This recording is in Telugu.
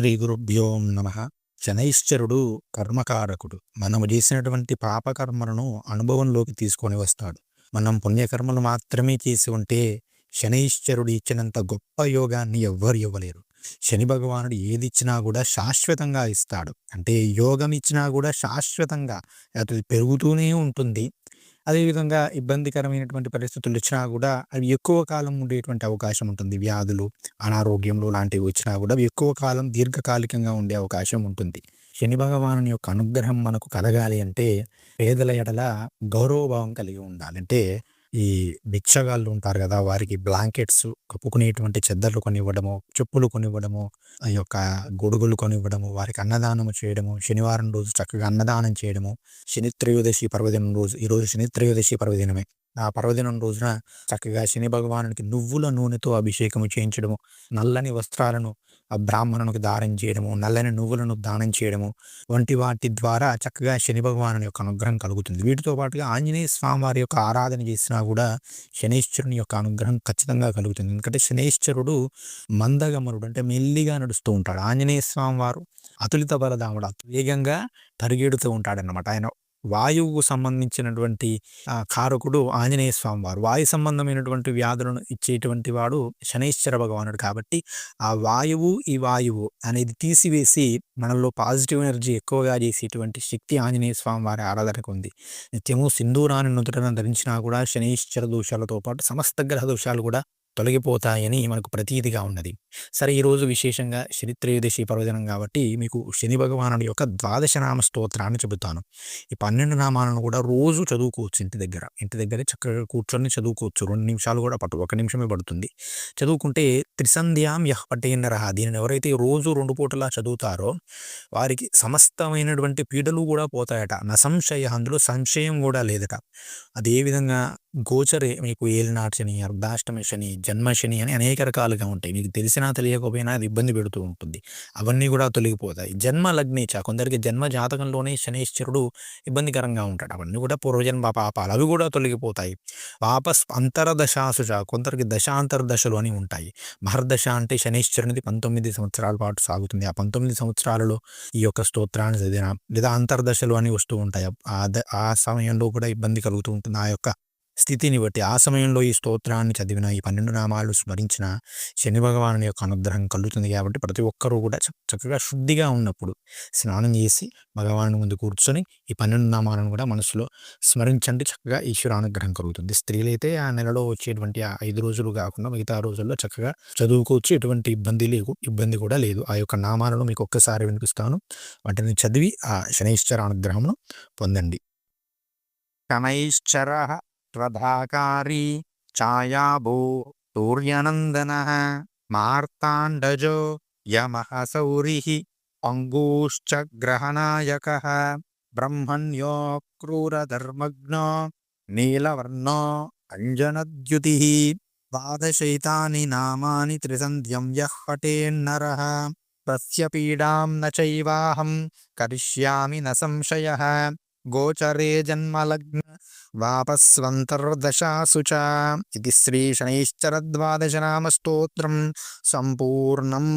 శ్రీ గురుభ్యో నమ. శనైశ్చరుడు కర్మకారకుడు. మనము చేసినటువంటి పాపకర్మలను అనుభవంలోకి తీసుకొని వస్తాడు. మనం పుణ్యకర్మలు మాత్రమే చేసి ఉంటే శనైశ్చరుడు ఇచ్చినంత గొప్ప యోగాన్ని ఎవ్వరు ఇవ్వలేరు. శని భగవానుడు ఏది ఇచ్చినా కూడా శాశ్వతంగా ఇస్తాడు. అంటే యోగం ఇచ్చినా కూడా శాశ్వతంగా. అది పెరుగుతూనే ఉంటుంది. అదేవిధంగా ఇబ్బందికరమైనటువంటి పరిస్థితులు వచ్చినా కూడా అవి ఎక్కువ కాలం ఉండేటువంటి అవకాశం ఉంటుంది. వ్యాధులు అనారోగ్యంలో లాంటివి వచ్చినా కూడా అవి ఎక్కువ కాలం దీర్ఘకాలికంగా ఉండే అవకాశం ఉంటుంది. శని భగవాను యొక్క అనుగ్రహం మనకు కలగాలి అంటే పేదల ఎడల గౌరవభావం కలిగి ఉండాలంటే ఈ భిక్షగాళ్ళు ఉంటారు కదా! వారికి బ్లాంకెట్స్ కప్పుకునేటువంటి చెద్దర్లు కొనివ్వడము చెప్పులు కొనివ్వడము ఆ యొక్క గొడుగులు కొనివ్వడము వారికి అన్నదానం చేయడము శనివారం రోజు చక్కగా అన్నదానం చేయడము. శని త్రయోదశి పర్వదినం రోజు ఈరోజు శని త్రయోదశి పర్వదినమే. ఆ పర్వదినం రోజున చక్కగా శని భగవానునికి నువ్వుల నూనెతో అభిషేకము చేయించడము నల్లని వస్త్రాలను బ్రాహ్మణునికి దానం చేయడము నల్లని నువ్వులను దానం చేయడము వంటి వాటి ద్వారా చక్కగా శని భగవాను యొక్క అనుగ్రహం కలుగుతుంది. వీటితో పాటుగా ఆంజనేయ స్వామి వారి యొక్క ఆరాధన చేసినా కూడా శనీశ్వరుని యొక్క అనుగ్రహం ఖచ్చితంగా కలుగుతుంది. ఎందుకంటే శనీశ్వరుడు మందగమనుడు అంటే మెల్లిగా నడుస్తూ ఉంటాడు. ఆంజనేయ స్వామి వారు అతులిత బలదాముడు వేగంగా పరిగెడుతూ ఉంటాడనమాట ఆయన వాయువుకు సంబంధించినటువంటి కారకుడు ఆంజనేయ స్వామి వారు. వాయు సంబంధమైనటువంటి వ్యాధులను ఇచ్చేటువంటి వాడు శనైశ్వర భగవానుడు కాబట్టి ఆ వాయువు ఈ వాయువు అనేది తీసివేసి మనలో పాజిటివ్ ఎనర్జీ ఎక్కువగా చేసేటువంటి శక్తి ఆంజనేయ స్వామి వారి ఆరాధనకు ఉంది. నిత్యము సింధూరాన్ని నుదుటను ధరించినా కూడా శనైశ్వర దోషాలతో పాటు సమస్త గ్రహ దోషాలు కూడా తొలగిపోతాయని మనకు ప్రతీతిగా ఉన్నది. సరే ఈరోజు విశేషంగా శనిత్రయోదశి పర్వదినం కాబట్టి మీకు శని భగవానుడి యొక్క ద్వాదశ నామ స్తోత్రాన్ని చెబుతాను. ఈ పన్నెండు నామాలను కూడా రోజు చదువుకోవచ్చు ఇంటి దగ్గర. ఇంటి దగ్గర చక్కగా కూర్చొని చదువుకోవచ్చు. రెండు నిమిషాలు కూడా పట్టు. ఒక నిమిషమే పడుతుంది. చదువుకుంటే త్రిసంధ్యాం యహ్ పట్టేన్నరహ దీనిని ఎవరైతే రోజు రెండు పూటలా చదువుతారో వారికి సమస్తమైనటువంటి పీడలు కూడా పోతాయట. నసంశయ అందులో సంశయం కూడా లేదట. అదేవిధంగా గోచరే మీకు ఏలినాటి శని అర్ధాష్టమ శని జన్మ శని అని అనేక రకాలుగా ఉంటాయి. మీకు తెలిసినా తెలియకపోయినా అది ఇబ్బంది పెడుతూ ఉంటుంది. అవన్నీ కూడా తొలగిపోతాయి. జన్మ లగ్నేచ కొందరికి జన్మ జాతకంలోనే శనీశ్వరుడు ఇబ్బందికరంగా ఉంటాడు. అవన్నీ కూడా పూర్వజన్మ పాపాలు. అవి కూడా తొలగిపోతాయి. వాపస్ అంతరదశాసుచ కొందరికి దశాంతర దశలు అని ఉంటాయి. మహర్దశ అంటే శనీశ్వరునిది పంతొమ్మిది సంవత్సరాల పాటు సాగుతుంది. ఆ పంతొమ్మిది సంవత్సరాలలో ఈ యొక్క స్తోత్రాన్ని చదివిన లేదా అంతర్దశలు అని వస్తూ ఉంటాయి. ఆ సమయంలో కూడా ఇబ్బంది కలుగుతూ ఉంటుంది. ఆ యొక్క స్థితిని బట్టి ఆ సమయంలో ఈ స్తోత్రాన్ని చదివిన ఈ పన్నెండు నామాలు స్మరించిన శని భగవాను యొక్క అనుగ్రహం కలుగుతుంది కాబట్టి ప్రతి ఒక్కరూ కూడా చక్కగా శుద్ధిగా ఉన్నప్పుడు స్నానం చేసి భగవాను ముందు కూర్చొని ఈ పన్నెండు నామాలను కూడా మనసులో స్మరించండి. చక్కగా ఈశ్వర అనుగ్రహం కలుగుతుంది. స్త్రీలైతే ఆ నెలలో వచ్చేటువంటి ఆ ఐదు రోజులు కాకుండా మిగతా రోజుల్లో చక్కగా చదువుకోవచ్చు ఎటువంటి ఇబ్బంది లేదు ఇబ్బంది కూడా లేదు. ఆ యొక్క నామాలను మీకు ఒక్కసారి వినిపిస్తాను. వాటిని చదివి ఆ శనైశ్వర అనుగ్రహమును పొందండి. శనైశ్చర त्वधाकारी छायाभू सूर्यनन्दनः मार्ताण्डजो यमः सौरिः अङ्गूश्च ग्रहनायकः ब्रह्मण्यो क्रूरधर्मग्नो नीलवर्णो अञ्जनद्युतिः द्वादशैतानि नामानि त्रिसन्ध्यं यः न चैवाहं करिष्यामि न संशयः గోచరే జన్మలగ్న వాపస్వంతర్దశాసు ఇది శ్రీ శనైశ్చరద్వాదశనామ స్తోత్రం సంపూర్ణం